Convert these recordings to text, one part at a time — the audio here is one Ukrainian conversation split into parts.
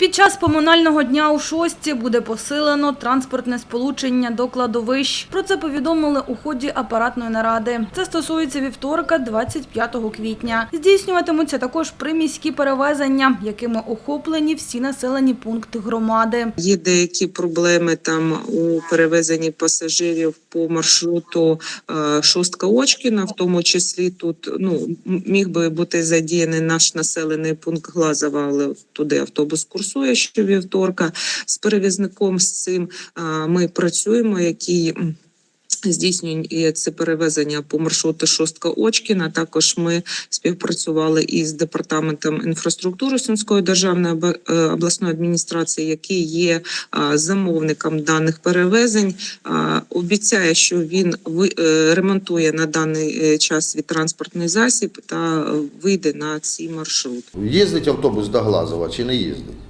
Під час поминального дня у шостці буде посилено транспортне сполучення до кладовищ. Про це повідомили у ході апаратної наради. Це стосується вівторка, 25 квітня. Здійснюватимуться також приміські перевезення, якими охоплені всі населені пункти громади. Є деякі проблеми там у перевезенні пасажирів по маршруту е, Шостка Очкіна, в тому числі тут ну міг би бути задіяний наш населений пункт Глазова, але туди автобус курсує щовівторка. З перевізником з цим ми працюємо, який. Здійснює це перевезення по маршруту Шостка Очкіна. Також ми співпрацювали із департаментом інфраструктури Сумської державної е, обласної адміністрації, який є замовником даних перевезень. Обіцяє, що він е, ремонтує на даний е, час свій транспортний засіб та вийде на цей маршрут. Їздить автобус до Глазова чи не їздить?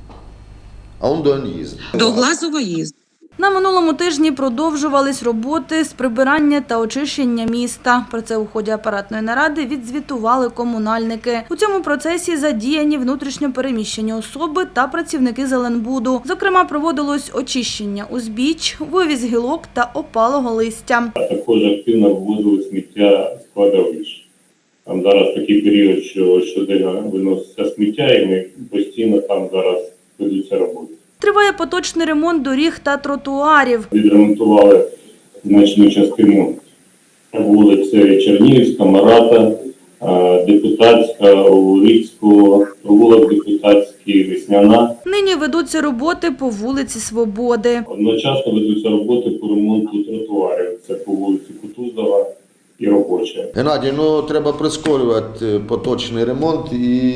А он до он. До Глазова їздить. На минулому тижні продовжувались роботи з прибирання та очищення міста. Про це у ході апаратної наради відзвітували комунальники. У цьому процесі задіяні внутрішньо переміщені особи та працівники Зеленбуду. Зокрема, проводилось очищення узбіч, вивіз гілок та опалого листя. також активно вивозили сміття з кладовищ. Там зараз такий період, що щоденно виноситься сміття, і ми постійно там зараз ведуться роботи. Триває поточний ремонт доріг та тротуарів. Відремонтували значну частину вулиці Чернігівська, Марата, е, Депутатська, Урицького, провулок Депутатський, Весняна. Нині ведуться роботи по вулиці Свободи. Одночасно ведуться роботи по ремонту тротуарів. Це по вулиці Кутузова і Робоча. Геннадій, ну треба прискорювати поточний ремонт і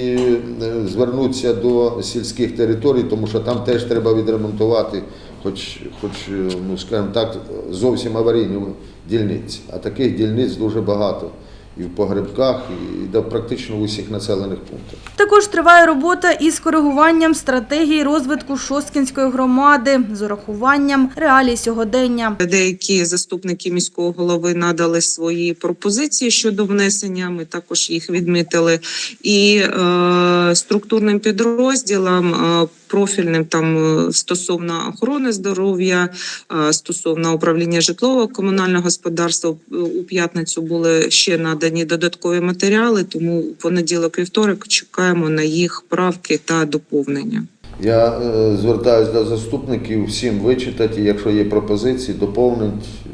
е, звернутися до сільських територій, тому що там теж треба відремонтувати, хоч, хоч е, ну скажімо так, зовсім аварійні дільниці. А таких дільниць дуже багато. І в погребках, і до практично в усіх населених пунктах. Також триває робота із коригуванням стратегії розвитку Шосткінської громади з урахуванням реалій сьогодення. Деякі заступники міського голови надали свої пропозиції щодо внесення. Ми також їх відмітили. І е, структурним підрозділам е, профільним там е, стосовно охорони здоров'я, е, стосовно управління житлового комунального господарства е, у п'ятницю були ще надані додаткові матеріали. Тому у понеділок вівторок чекаємо на їх правки та доповнення. Я звертаюся до заступників всім вичитати, якщо є пропозиції, доповнити е,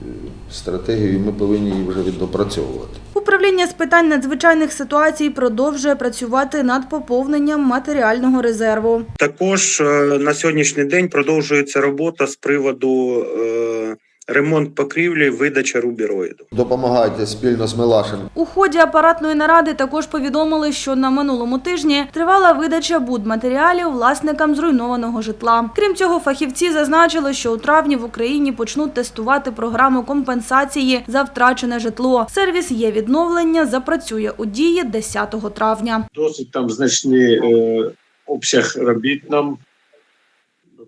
стратегію, ми повинні її вже відопрацьовувати. Управління з питань надзвичайних ситуацій продовжує працювати над поповненням матеріального резерву. Також е, на сьогоднішній день продовжується робота з приводу е, ремонт покрівлі, видача рубіроїду. Допомагайте спільно з Милашин. У ході апаратної наради також повідомили, що на минулому тижні тривала видача будматеріалів власникам зруйнованого житла. Крім цього, фахівці зазначили, що у травні в Україні почнуть тестувати програму компенсації за втрачене житло. Сервіс є відновлення запрацює у дії 10 травня. досить там значний е, обсяг робіт нам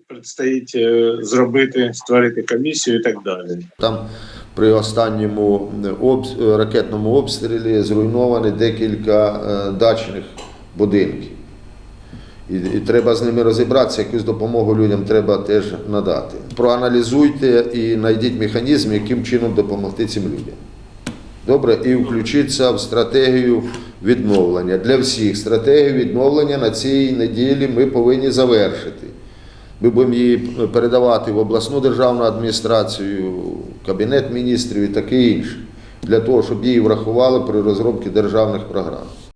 предстоїть е, зробити, створити комісію і так далі. Там при останньому обс- ракетному обстрілі зруйновані декілька е, дачних будинків. І, і треба з ними розібратися, якусь допомогу людям треба теж надати. Проаналізуйте і знайдіть механізм, яким чином допомогти цим людям. Добре, і включитися в стратегію відновлення. Для всіх стратегію відновлення на цій неділі ми повинні завершити. Ми будемо її передавати в обласну державну адміністрацію, кабінет міністрів і таке інше, для того, щоб її врахували при розробці державних програм.